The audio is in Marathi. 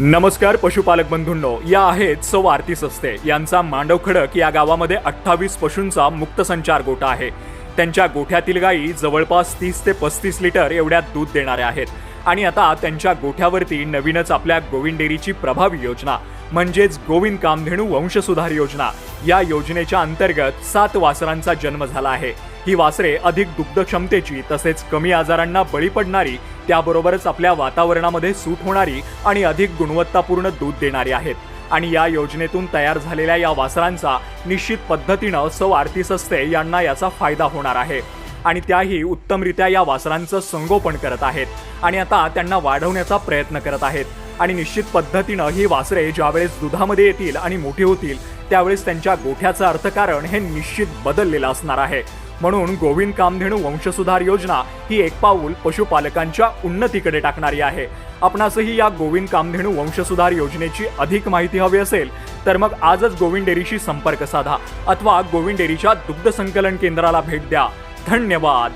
नमस्कार पशुपालक बंधूंनो. या आहेत सौ आरती सस्ते. यांचा मांडव खडक या गावामध्ये अठ्ठावीस पशूंचा मुक्त संचार गोठा आहे. त्यांच्या गोठ्यातील गायी जवळपास तीस ते पस्तीस लिटर एवढ्या दूध देणाऱ्या आहेत. आणि आता त्यांच्या गोठ्यावरती नवीनच आपल्या गोविंद डेअरीची प्रभावी योजना म्हणजेच गोविंद कामधेणू वंशसुधार योजना या योजनेच्या अंतर्गत सात वासरांचा जन्म झाला आहे. ही वासरे अधिक दुग्ध क्षमतेची तसेच कमी आजारांना बळी पडणारी त्याबरोबरच आपल्या वातावरणामध्ये सूट होणारी आणि अधिक गुणवत्तापूर्ण दूध देणारी आहेत. आणि या योजनेतून तयार झालेल्या या वासरांचा निश्चित पद्धतीनं सौ आरती सस्ते यांना याचा फायदा होणार आहे. आणि त्याही उत्तमरित्या या वासरांचं संगोपन करत आहेत आणि आता त्यांना वाढवण्याचा प्रयत्न करत आहेत. आणि निश्चित पद्धतीनं ही वासरे ज्यावेळेस दुधामध्ये येतील आणि मोठी होतील त्यावेळेस त्यांच्या गोठ्याचं अर्थकारण हे निश्चित बदललेलं असणार आहे. म्हणून गोविंद कामधेनू वंशसुधार योजना ही एक पाऊल पशुपालकांच्या उन्नतीकडे टाकणारी आहे. आपणासही या गोविंद कामधेनू वंशसुधार योजनेची अधिक माहिती हवी असेल तर मग आजच गोविंद डेअरीशी संपर्क साधा. अथवा गोविंद डेअरीच्या दुग्ध संकलन केंद्राला भेट द्या. धन्यवाद.